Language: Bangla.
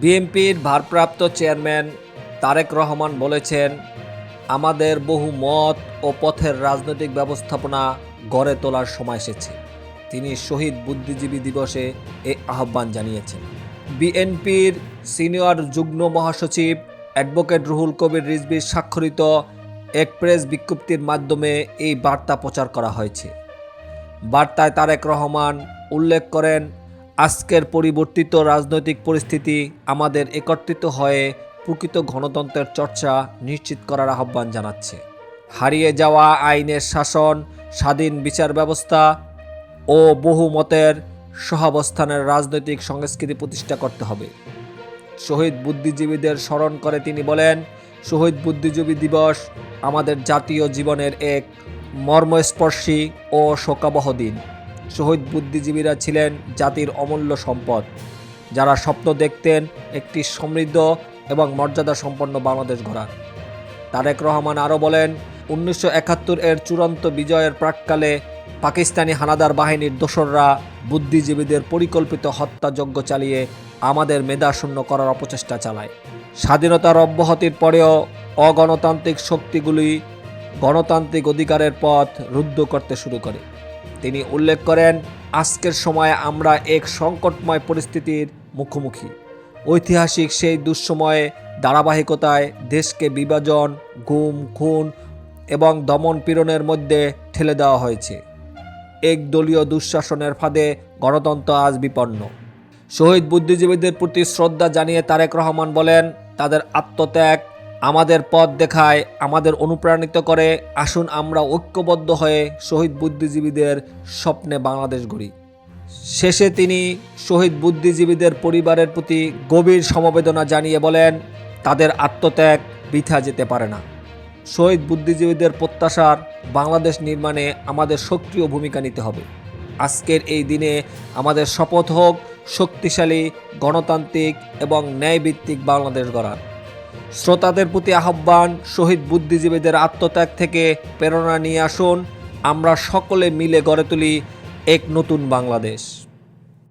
বিএনপির ভারপ্রাপ্ত চেয়ারম্যান তারেক রহমান বলেছেন, আমাদের বহু মত ও পথের রাজনৈতিক ব্যবস্থাপনা গড়ে তোলার সময় এসেছে। তিনি শহীদ বুদ্ধিজীবী দিবসে এ আহ্বান জানিয়েছেন। বিএনপির সিনিয়র যুগ্ম মহাসচিব অ্যাডভোকেট রুহুল কবির রিজভির স্বাক্ষরিত এক প্রেস বিজ্ঞপ্তির মাধ্যমে এই বার্তা প্রচার করা হয়েছে। বার্তায় তারেক রহমান উল্লেখ করেন আজকের পরিবর্তিত রাজনৈতিক পরিস্থিতি আমাদের একত্রিত হয়ে প্রকৃত গণতন্ত্রের চর্চা নিশ্চিত করার আহ্বান জানাচ্ছে। হারিয়ে যাওয়া আইনের শাসন, স্বাধীন বিচার ব্যবস্থা ও বহুমতের সহাবস্থানের রাজনৈতিক সংস্কৃতি প্রতিষ্ঠা করতে হবে। শহীদ বুদ্ধিজীবীদের স্মরণ করে তিনি বলেন, শহীদ বুদ্ধিজীবী দিবস আমাদের জাতীয় জীবনের এক মর্মস্পর্শী ও শোকাবহ দিন। শহীদ বুদ্ধিজীবীরা ছিলেন জাতির অমূল্য সম্পদ, যারা স্বপ্ন দেখতেন একটি সমৃদ্ধ এবং মর্যাদা সম্পন্ন বাংলাদেশ গড়ার। তারেক রহমান আরও বলেন, উনিশশো একাত্তর এর চূড়ান্ত বিজয়ের প্রাককালে পাকিস্তানি হানাদার বাহিনীর দোসররা বুদ্ধিজীবীদের পরিকল্পিত হত্যাযজ্ঞ চালিয়ে আমাদের মেধাশূন্য করার অপচেষ্টা চালায়। স্বাধীনতার অব্যাহতির পরেও অগণতান্ত্রিক শক্তিগুলি গণতান্ত্রিক অধিকারের পথ রুদ্ধ করতে শুরু করে। তিনি উল্লেখ করেন, আজকের সময়ে আমরা এক সংকটময় পরিস্থিতির মুখোমুখি। ঐতিহাসিক সেই দুঃসময়ে ধারাবাহিকতায় দেশকে বিভাজন, গুম, খুন এবং দমন পীড়নের মধ্যে ঠেলে দেওয়া হয়েছে। একদলীয় দুঃশাসনের ফাঁদে গণতন্ত্র আজ বিপন্ন। শহীদ বুদ্ধিজীবীদের প্রতি শ্রদ্ধা জানিয়ে তারেক রহমান বলেন, তাদের আত্মত্যাগ আমাদের পথ দেখায়, আমাদের অনুপ্রাণিত করে। আসুন আমরা ঐক্যবদ্ধ হয়ে শহীদ বুদ্ধিজীবীদের স্বপ্নে বাংলাদেশ গড়ি। শেষে তিনি শহীদ বুদ্ধিজীবীদের পরিবারের প্রতি গভীর সমবেদনা জানিয়ে বলেন, তাদের আত্মত্যাগ বৃথা যেতে পারে না। শহীদ বুদ্ধিজীবীদের প্রত্যাশার বাংলাদেশ নির্মাণে আমাদের সক্রিয় ভূমিকা নিতে হবে। আজকের এই দিনে আমাদের শপথ হোক, শক্তিশালী, গণতান্ত্রিক এবং ন্যায়ভিত্তিক বাংলাদেশ গড়ার। শ্রোতাদের প্রতি আহ্বান, শহীদ বুদ্ধিজীবীদের আত্মত্যাগ থেকে প্রেরণা নিয়ে আসুন। আমরা সকলে মিলে গড়ে তুলি এক নতুন বাংলাদেশ।